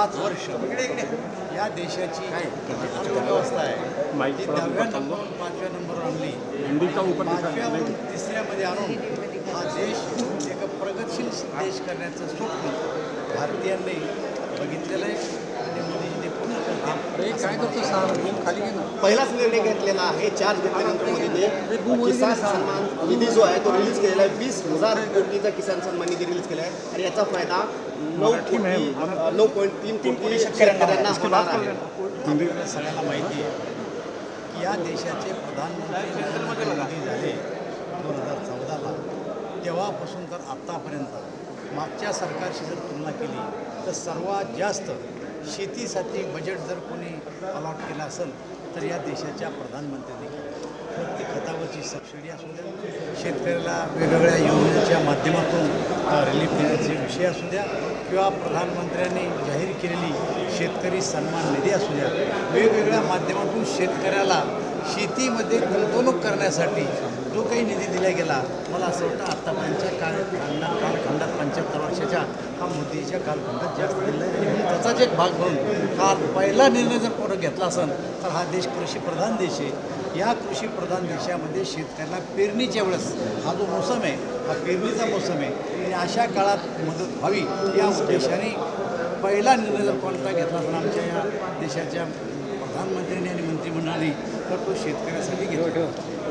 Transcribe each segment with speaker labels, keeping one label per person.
Speaker 1: पाच वर्ष. या देशाची अर्थव्यवस्था आहे. ती दहाव्या नंबरवरून पाचव्या नंबरवर आणली. पाचव्यावरून तिसऱ्यामध्ये आणून हा देश एक प्रगतशील देश करण्याचं स्वप्न भारतीयांनी बघितलेलं आहे. आणि मोदीजी
Speaker 2: पहिलाच निर्णय घेतलेला आहे चार्ज घेतल्यानंतर मोदीने. किसान सन्मान निधी जो आहे तो रिलीज केलेला आहे. वीस हजार कोटीचा किसान सन्मान निधी रिलीज केला आहे. आणि याचा फायदा नऊ कोटी नऊ पॉईंट तीन कोटी शेतकऱ्यांना होणार आहे.
Speaker 1: सगळ्यांना माहिती आहे की या देशाचे प्रधानमंत्री नरेंद्र मोदी झाले दोन हजार चौदाला. तेव्हापासून तर आत्तापर्यंत मागच्या सरकारशी जर तुलना केली तर सर्वात जास्त शेतीसाठी बजेट जर कोणी अलॉट केलं असेल तर या देशाच्या प्रधानमंत्र्यांनी केलं प्रत्येक खतावरची सबसिडी असू द्या शेतकऱ्याला वेगवेगळ्या योजनेच्या माध्यमातून रिलीफ देण्याचे विषय असू द्या किंवा प्रधानमंत्र्यांनी जाहीर केलेली शेतकरी सन्मान निधी असू द्या वेगवेगळ्या माध्यमातून शेतकऱ्याला शेतीमध्ये गुंतवणूक करण्यासाठी जो काही निधी दिला गेला मला असं वाटतं आत्तापर्यंतच्या काळ कालखंडात पंच्याहत्तर वर्षाच्या हा मोदीच्या कालखंडात जास्त दिला आहे. आणि त्याचाच एक भाग म्हणून काल पहिला निर्णय जर कोणं घेतला असेल तर हा देश कृषीप्रधान देश आहे. या कृषीप्रधान देशामध्ये शेतकऱ्यांना पेरणीच्या वेळेस हा जो मोसम आहे हा पेरणीचा मोसम आहे आणि अशा काळात मदत व्हावी या उद्देशाने पहिला निर्णय जर कोणता घेतला असेल आमच्या या देशाच्या प्रधानमंत्र्यांनी आणि मंत्रिमंडळाने तर तो शेतकऱ्यासाठी घेतला.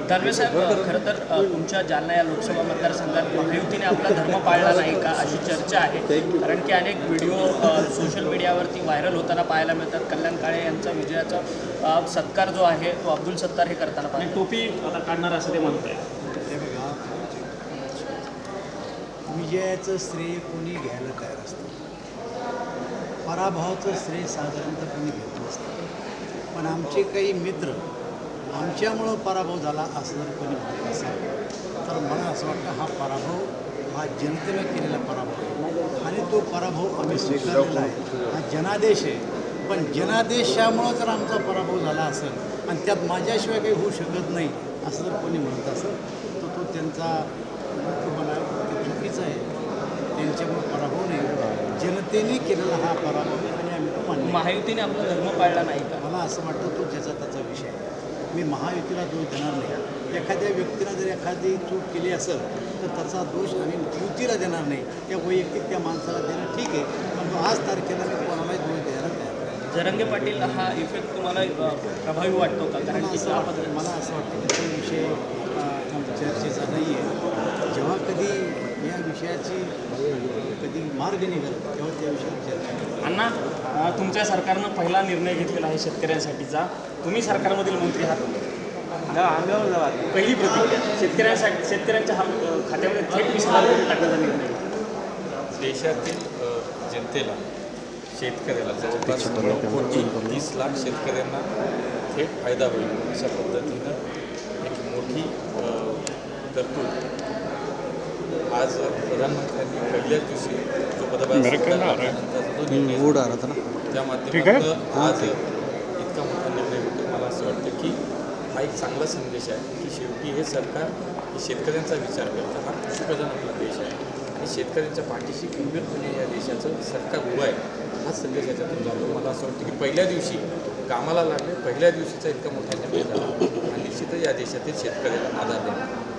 Speaker 3: दानवे साहेब खरं तर तुमच्या जालना या लोकसभा मतदारसंघात महायुतीने आपला धर्म पाळला नाही का अशी चर्चा आहे. कारण की अनेक व्हिडिओ सोशल मीडियावरती व्हायरल होताना पाहायला मिळतात. कल्याण काळे यांचा विजयाचा सत्कार जो आहे तो अब्दुल सत्तार हे करताना पाहिजे
Speaker 4: टोपी आता काढणार असं ते म्हणत आहे
Speaker 1: हे बघा. विजयाचं श्रेय कोणी घ्यायला तयार असतं? पराभवाचं श्रेय साधारणतः कोणी घेत नसतं पण आमचे काही मित्र आमच्यामुळं पराभव झाला असं जर कोणी म्हणत असेल तर मला असं वाटतं हा पराभव हा जनतेनं केलेला पराभव आहे. आणि तो पराभव आम्ही स्वीकारलेला आहे. हा जनादेश आहे. पण जनादेशामुळं जर आमचा पराभव झाला असेल आणि त्यात माझ्याशिवाय काही होऊ शकत नाही असं जर कोणी म्हणत असेल तर तो त्यांचा ते चुकीचं आहे. त्यांच्यामुळे पराभव नाही. जनतेने केलेला हा पराभव आहे आणि आम्ही तो मान्य
Speaker 3: महायुतीने आपला धर्म पाळला नाही का?
Speaker 1: मला असं वाटतं तो ज्याचा त्याचा विषय आहे. मी महायुतीला दोष देणार नाही. एखाद्या व्यक्तीनं जर एखादी चूक केली असेल तर त्याचा दोष आम्ही युतीला देणार नाही. त्या वैयक्तिक त्या माणसाला देणं ठीक आहे पण तो आज तारखेला मी कोणालाही दोष द्यायला तयार नाही.
Speaker 3: जरंगे पाटील हा इफेक्ट तुम्हाला प्रभावी वाटतो का? कारण
Speaker 1: मला
Speaker 3: की
Speaker 1: असं वाटतं मला असं वाटतं की तो विषय चर्चेचा नाही आहे जेव्हा कधी या विषयाची कधी मार्ग निघेल तेव्हा त्या विषयावर चर्चा.
Speaker 4: अण्णा तुमच्या सरकारनं पहिला निर्णय घेतलेला आहे शेतकऱ्यांसाठीचा. तुम्ही सरकारमधील मंत्री आहात. पहिली प्रतिक्रिया शेतकऱ्यांसाठी शेतकऱ्यांच्या हा खात्यामध्ये थेट वीस हजार रुपये टाकण्याचा निर्णय.
Speaker 5: देशातील जनतेला शेतकऱ्याला जवळपास नऊ कोटी तीस लाख शेतकऱ्यांना थेट फायदा होईल अशा पद्धतीनं मोठी तरतूद. आज प्रधानमंत्र्यांनी पहिल्याच दिवशी जो पदभार त्या माध्यमातून आज इतका मोठा निर्णय होतो मला असं वाटतं की हा एक चांगला संदेश आहे की शेवटी हे सरकार हे शेतकऱ्यांचा विचार करतं. हा कृषीप्रधान आपला देश आहे. आणि शेतकऱ्यांच्या पाठीशी खंबीरपणे या देशाचं सरकार उभं आहे. हा संदेश याच्यातून जातो. मला असं वाटतं की पहिल्या दिवशी कामाला लागले पहिल्या दिवशीचा इतका मोठा निर्णय झाला. निश्चितच या देशातील शेतकऱ्याला आधार देणार.